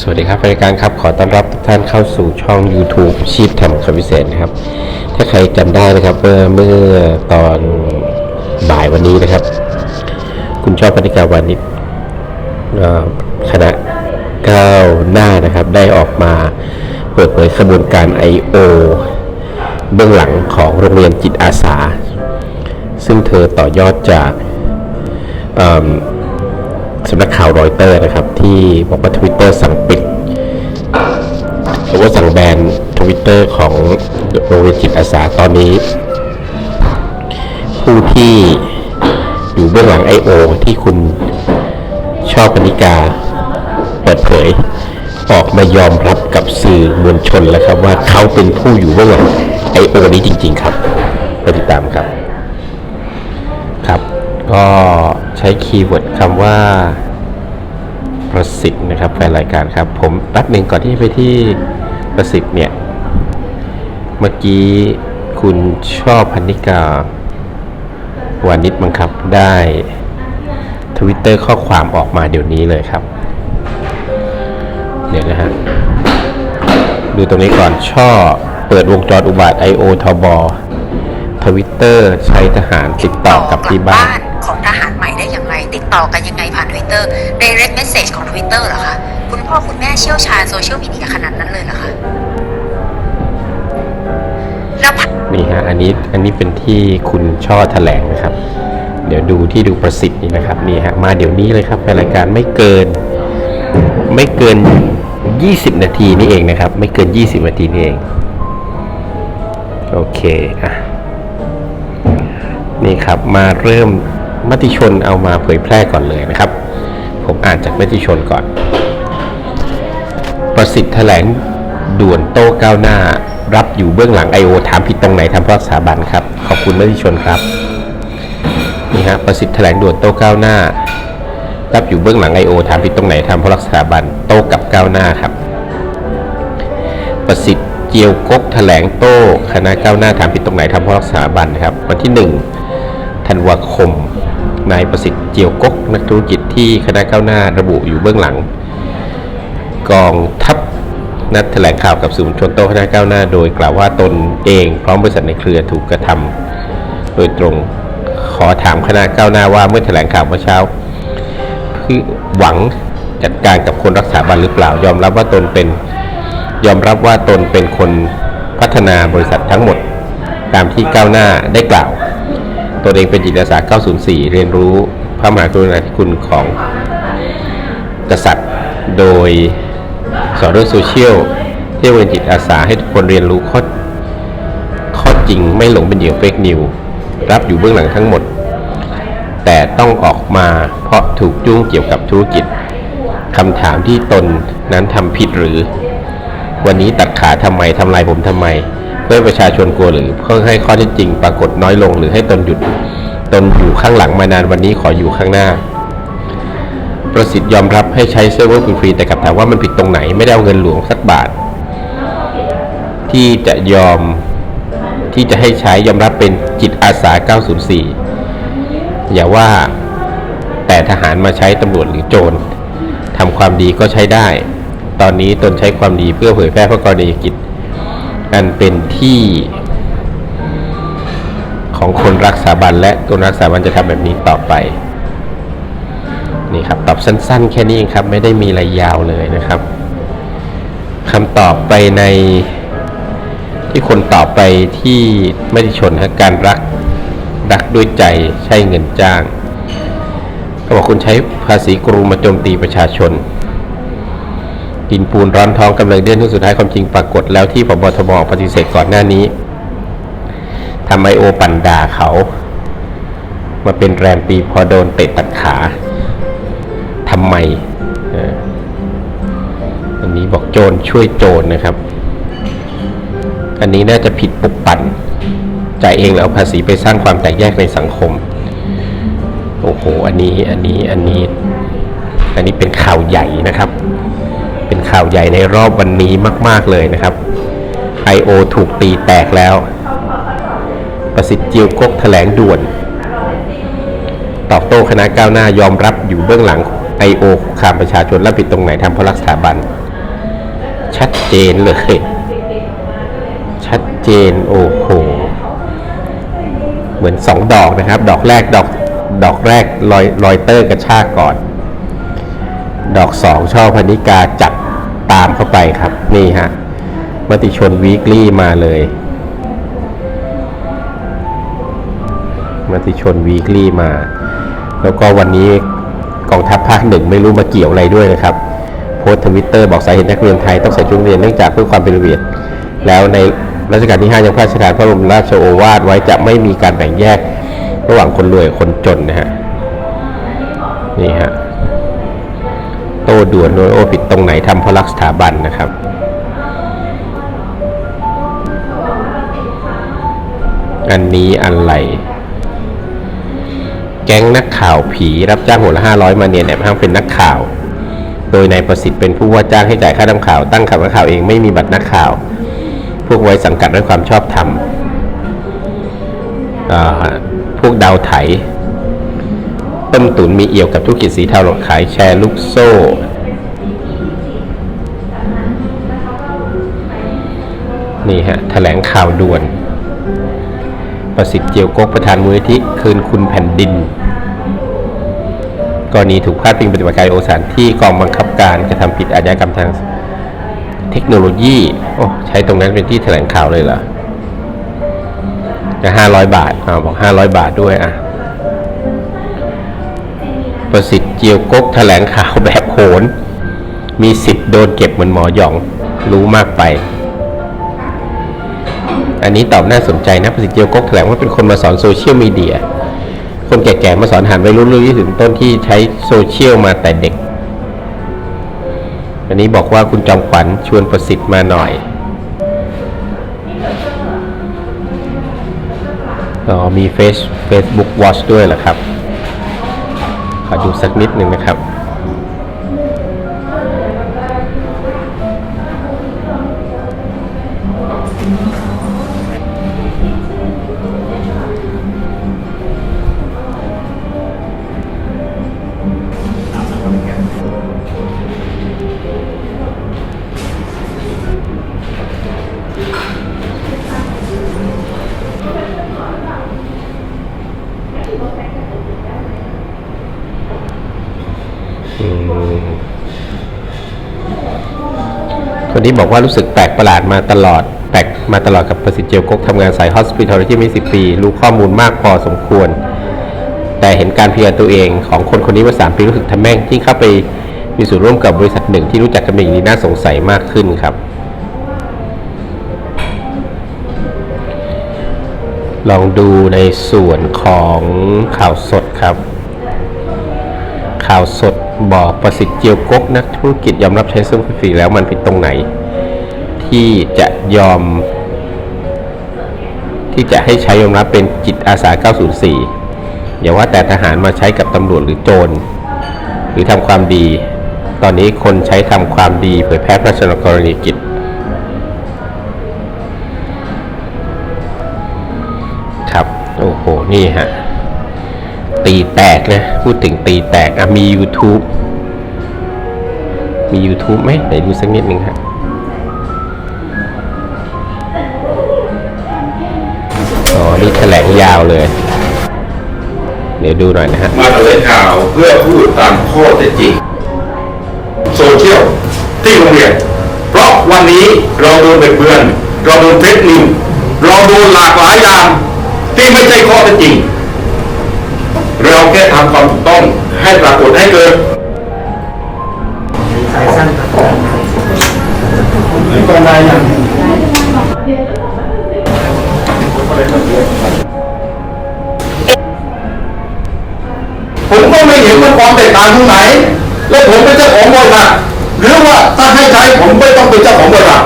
สวัสดีครับรายการครับ ขอต้อนรับทุกท่านเข้าสู่ช่อง YouTube ชีพทำคำพิเศษนะครับ ถ้าใครจำได้นะครับเมื่อเมื่อตอนบ่ายวันนี้นะครับ คุณชอบปฏิกาวานิชคณะก้าวหน้านะครับ ได้ออกมาเปิดเผยขบวนการ I.O. เบื้องหลังของโรงเรียนจิตอาสา ซึ่งเธอต่อยอดจากอ สำนักข่าวรอยเตอร์นะครับ ที่บอกว่าทวิตเตอร์สั่งปิดหรือว่าสั่งแบนทวิตเตอร์ของโรงเรียนจิตอาสาตอนนี้ ผู้ที่อยู่เบื้องหลัง I.O. ที่คุณชอบปณิกา เปิดเผย ออกมายอมรับกับสื่อมวลชนแล้วครับ ว่าเขาเป็นผู้อยู่เบื้องหลัง I.O. นี้จริง ๆ ครับไปติดตามครับ ครับ ก็ ช้คีย์เวิร์ดคำว่าประสิทธิ์นะครับแฟนรายการครับ ผมแป๊บหนึ่งก่อนที่จะไปที่ประสิทธิ์เนี่ย เมื่อกี้คุณชอบพันนิกาวานิชบังคับได้ทวิตเตอร์ข้อความออกมาเดี๋ยวนี้เลยครับ เดี๋ยวนะฮะ ดูตรงนี้ก่อนช่อเปิดวงจรอุบาท I.O. ทบทวิตเตอร์ใช้ทหารติดต่อกับที่บ้าน ต่อกันยังไงผ่านทวิตเตอร์ direct message ของทวิตเตอร์เหรอคะ คุณพ่อคุณแม่เชี่ยวชาญโซเชียลมีเดียขนาดนั้นเลยเหรอคะแล้วผ่านนี่ฮะ อันนี้ อันนี้เป็นที่คุณช่อแถลงนะครับ เดี๋ยวดูที่ดูประสิทธิ์นี่นะครับ นี่ฮะ มาเดี๋ยวนี้เลยครับในรายการไม่เกิน ไม่เกิน 20 นาทีนี่เองนะครับ ไม่เกิน 20 นาทีนี่เอง โอเค อะ นี่ครับ มาเริ่ม มติชนเอามาเผยแพร่ก่อนเลยนะครับ ผมอ่านจากมติชนก่อน ประสิทธิ์แถลงด่วนโต้ก้าวหน้า รับอยู่เบื้องหลัง I.O. ถามผิดตรงไหนทำเพราะสถาบันครับ ขอบคุณมติชนครับนี่ฮะประสิทธิ์แถลงด่วนโต้ก้าวหน้า รับอยู่เบื้องหลัง I.O. ถามผิดตรงไหนทำเพราะรักสถาบันโต้กับก้าวหน้าครับ ประสิทธิ์เจียวกกแถลงโต้คณะก้าวหน้าถามผิดตรงไหนทำเพราะรักสถาบันครับ วันที่หนึ่งธันวาคม นายประสิทธิ์เจียวกกนักธุรกิจที่คณะก้าวหน้าระบุอยู่เบื้องหลัง กองทัพนัดแถลงข่าวกับสื่อมวลชนโต้คณะก้าวหน้า โดยกล่าวว่าตนเองพร้อมบริษัทในเครือถูกกระทำโดยตรงขอถามคณะก้าวหน้าว่าเมื่อแถลงข่าวเมื่อเช้าคือหวังจัดการกับคนรักษาบันหรือเปล่า ยอมรับว่าตนเป็น ยอมรับว่าตนเป็นคนพัฒนาบริษัททั้งหมด ตามที่ก้าวหน้าได้กล่าว ตนเองเป็นจิตอาสา 904 เรียนรู้พระมหากรุณาธิคุณของกษัตริย์ โดยสอนเรื่องโซเชียลที่เป็นจิตอาสาให้ทุกคนเรียนรู้ข้อข้อจริงไม่หลงเป็นเหยื่อเฟกนิวรับอยู่เบื้องหลังทั้งหมด แต่ต้องออกมาเพราะถูกยุ่งเกี่ยวกับธุรกิจคำถามที่ตนนั้นทำผิดหรือ วันนี้ตัดขาทำไมทำลายผมทำไม เพื่อประชาชนกลัวหรือ เพื่อให้ข้อเท็จจริงปรากฏน้อยลงหรือให้ตนหยุดตนอยู่ข้างหลังมานานวันนี้ขออยู่ข้างหน้า ประสิทธิ์ยอมรับให้ใช้เซิร์ฟเวอร์ฟรีแต่กลับถามว่ามันผิดตรงไหนไม่ได้เอาเงินหลวงสักบาท ที่จะยอมที่จะให้ใช้ยอมรับเป็นจิตอาสา 904 อย่าว่าแต่ทหารมาใช้ตำรวจหรือโจรทำความดีก็ใช้ได้ ตอนนี้ตนใช้ความดีเพื่อเผยแพร่พระกรณียกิจ อันเป็นที่ของคนรักสถาบันและคนรักสถาบันจะทำแบบนี้ต่อไปนี่ครับตอบสั้น ๆ แค่นี้เองครับไม่ได้มีอะไรยาวเลยนะครับคำตอบไปในที่คนตอบไปที่ไม่ได้ชนฮะการรักรักด้วยใจใช่เงินจ้างเขาบอกคุณใช้ภาษีกรูมาโจมตีประชาชน กินปูนร้อนท้องกำลังเดือนที่สุดท้ายความจริงปรากฏแล้วที่พบทบปฏิเสธก่อนหน้านี้ทำไมโอปั่นด่าเขา มาเป็นแรมปีพอโดนเตะตัดขาทำไมอันนี้บอกโจรช่วยโจรนะครับ อันนี้น่าจะผิดปุกปั่นจ่ายเองแล้วเอาภาษีไปสร้างความแตกแยกในสังคม โอ้โห อันนี้ อันนี้ อันนี้ อันนี้เป็นข่าวใหญ่นะครับ ข่าวใหญ่ในรอบวันนี้มาก ๆ เลยนะครับ I.O. ถูกตีแตกแล้ว ประสิทธิ์จียวกกแถลงด่วน ตอบโต้คณะก้าวหน้ายอมรับอยู่เบื้องหลัง I.O. คุกคามประชาชนและผิดตรงไหนทำเพราะรักสถาบัน ชัดเจนเลย ชัดเจนโอ้โห เหมือนสองดอกนะครับ ดอกแรกดอกดอกแรกลอยลอยเตอร์กระชากก่อน ดอกสองช่อพนิกาจัด ตามเข้าไปครับ นี่ฮะ มติชนวีคลี่มาเลย มติชนวีคลี่มา แล้วก็วันนี้กองทัพภาคหนึ่งไม่รู้มาเกี่ยวอะไรด้วยนะครับ โพสต์ทวิตเตอร์บอกสาเหตุนักเรียนไทยต้องใส่ชุดเรียนเนื่องจากเพื่อความเป็นระเบียบแล้วในรัชกาลที่ 5 ยังพระราชทานพระบรมราชโอวาทไว้จะไม่มีการแบ่งแยกระหว่างคนรวยคนจนนะฮะ นี่ฮะ โต้ด่วนโดยโอผิดตรงไหนทำเพราะรักสถาบันนะครับอันนี้อะไร แก๊งนักข่าวผี รับจ้างหัวละห้าร้อยมาเนียนแอบอ้างเป็นนักข่าว โดยนายประสิทธิ์เป็นผู้ว่าจ้างให้จ่ายค่าทำข่าว ตั้งข่าวนักข่าวเองไม่มีบัตรนักข่าว พวกไว้สังกัดด้วยความชอบธรรมพวกดาวไถ ต้มตุ๋นมีเอี่ยวกับธุรกิจสีเทาหลอกขายแชร์ลูกโซ่ นี่ฮะแถลงข่าวด่วน ประสิทธิ์เจียวกกประธานมูลนิธิคืนคุณแผ่นดิน กรณีถูกพาดพิงปฏิบัติการโอสานที่กองบังคับการกระทำผิดอาชญากรรมทางเทคโนโลยีโอ้ใช้ตรงนั้นเป็นที่แถลงข่าวเลยเหรอจะห้าร้อยบาทอ่าบอกห้าร้อยบาทด้วยอะ ประสิทธิ์เจียวกกแถลงข่าวแบบโหน มีสิทธิ์โดนเก็บเหมือนหมอหยองรู้มากไป อันนี้ตอบน่าสนใจนะประสิทธิ์เจียวกกแถลงว่าเป็นคนมาสอนโซเชียลมีเดีย คนแก่ๆมาสอนหันวัยรุ่นรุ่นยี่สิบต้นที่ใช้โซเชียลมาแต่เด็ก อันนี้บอกว่าคุณจอมขวัญชวนประสิทธิ์มาหน่อยอ๋อมีเฟซ Facebook Watch ด้วยเหรอครับ ดูสักนิดหนึ่งนะครับ นี้บอกว่ารู้สึกแปลกประหลาดมาตลอด แปลกมาตลอดกับประสิทธิ์เจียวกกทำงานสาย hospitality ไม่สิปี รู้ข้อมูลมากพอสมควร แต่เห็นการเพียรตัวเองของคนคนนี้มาสามปีรู้สึกทำแม่งที่เข้าไปมีส่วนร่วมกับบริษัทหนึ่งที่รู้จักกันเป็นอย่างดีน่าสงสัยมากขึ้นครับ ลองดูในส่วนของข่าวสดครับ ข่าวสดบอกประสิทธิ์เจียวกกนักธุรกิจยอมรับใช้ซึ่งฟรีแล้วมันผิดตรงไหน ที่จะยอม ที่จะให้ใช้ยอมรับเป็นจิตอาสา 904 อย่าว่าแต่ทหารมาใช้กับตำรวจหรือโจร หรือทำความดี ตอนนี้คนใช้ทำความดีเผยแพร่พระราชกรณียกิจครับ โอ้โห นี่ฮะ ตีแตกนะ พูดถึงตีแตกอะมี YouTube มี YouTube ไหมไหนดูสักนิดหนึ่งฮะอ๋อ นี่แถลงยาวเลย เดี๋ยวดูหน่อยนะฮะ มาแถลงข่าวเพื่อพูดตามข้อเท็จจริงโซเชียลที่โรงเรียนเพราะวันนี้เราโดนเบิดเบือน เราโดนเฟซนิวเราโดนหลากหลายอย่างที่ไม่ใช่ข้อเท็จจริง แค่ทำความถูกต้องให้ปรากฏให้เกิดสายสั้นครับก่อนได้ยังผมก็ไม่เห็นว่าความแตกต่างตรงไหน และผมเป็นเจ้าของบริษัทหรือว่าถ้าให้ใช้ผมไม่ต้องเป็นเจ้าของบริษัท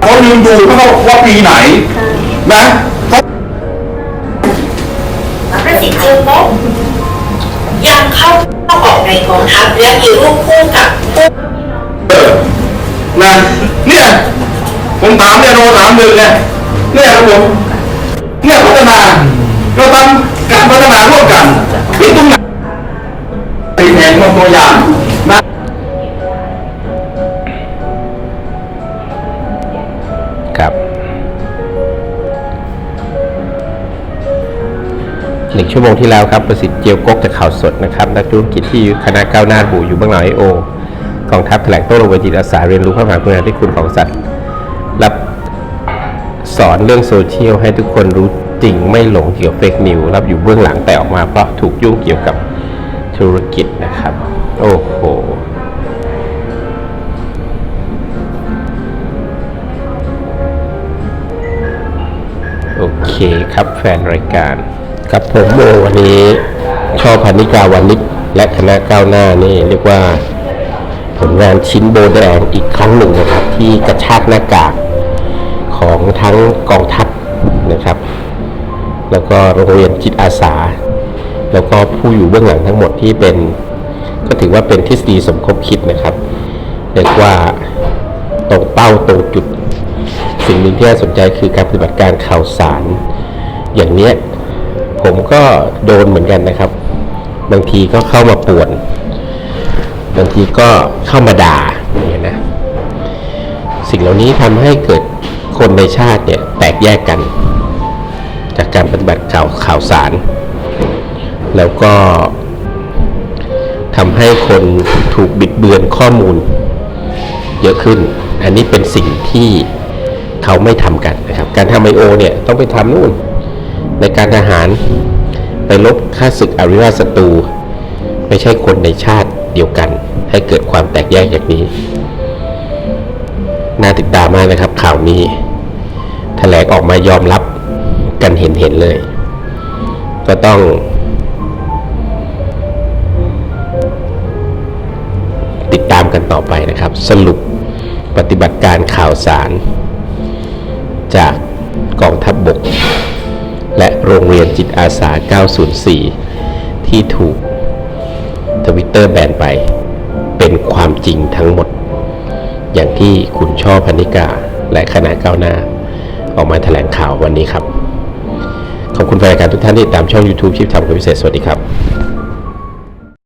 เขาลืมดูเขาว่าปีไหนนะ ยังเข้าเข้าออกในกองทัพและมีรูปคู่กับผู้เออนะเนี่ยผมถามเนี่ยโรถามหนึ่งเนี่ยเนี่ยครับผมเนี่ยพัฒนาเราทำการพัฒนาร่วมกันที่ตรงไหนตีแผนมาตัวอย่างนะ หนึ่งชั่วโมงที่แล้วครับประสิทธิ์เจียวกกจากข่าวสดนะครับนักธุรกิจที่คณะก้าวหน้าบูอยู่เบื้องหลังไอโอกองทัพแถลงโต้ลงไปจิตอาสาเรียนรู้พระมหากรุณาธิคุณของสัตว์ รับสอนเรื่องโซเชียลให้ทุกคนรู้จริงไม่หลงเกี่ยวเฟกนิวรับอยู่เบื้องหลังแต่ออกมาเพราะถูกยุ่งเกี่ยวกับธุรกิจนะครับ โอ้โหโอเคครับแฟนรายการ ครับผมโมวันนี้ชอบพันิกาวานิชและคณะก้าวหน้านี่เรียกว่าผลงานชิ้นโบแดงอีกครั้งหนึ่งนะครับ ที่กระชากหน้ากากของทั้งกองทัพนะครับ แล้วก็โรงเรียนจิตอาสา แล้วก็ผู้อยู่เบื้องหลังทั้งหมดที่เป็น ก็ถือว่าเป็นทฤษฎีสมคบคิดนะครับเรียกว่าตรงเป้าตรงจุด สิ่งหนึ่งที่น่าสนใจคือการปฏิบัติการข่าวสาร อย่างเนี้ย ผมก็โดนเหมือนกันนะครับ บางทีก็เข้ามาป่วน บางทีก็เข้ามาด่าเงี้ยนะ สิ่งเหล่านี้ทำให้เกิดคนในชาติเนี่ยแตกแยกกัน จากการปฏิบัติข่าวข่าวสาร แล้วก็ทำให้คนถูกบิดเบือนข้อมูล เยอะขึ้น อันนี้เป็นสิ่งที่เขาไม่ทำกันนะครับ การทำไอโอเนี่ยต้องไปทำนู่น ในการทหาร ไปลบค่าศึกอริราชศัตรู ไม่ใช่คนในชาติเดียวกัน ให้เกิดความแตกแยกอย่างนี้ น่าติดตามมากนะครับข่าวนี้แถลงออกมายอมรับกันเห็นเห็นเลย ก็ต้อง ติดตามกันต่อไปนะครับ สรุปปฏิบัติการข่าวสาร จากกองทัพบบก และโรงเรียนจิตอาสา 904 ที่ถูกทวิตเตอร์แบนไป เป็นความจริงทั้งหมด อย่างที่คุณช่อพนิกา และคณะก้าวหน้า ออกมาแถลงข่าววันนี้ครับ ขอบคุณแฟนรายการทุกท่านที่ติดตามช่อง YouTube ชิปทำกับพิเศษ สวัสดีครับ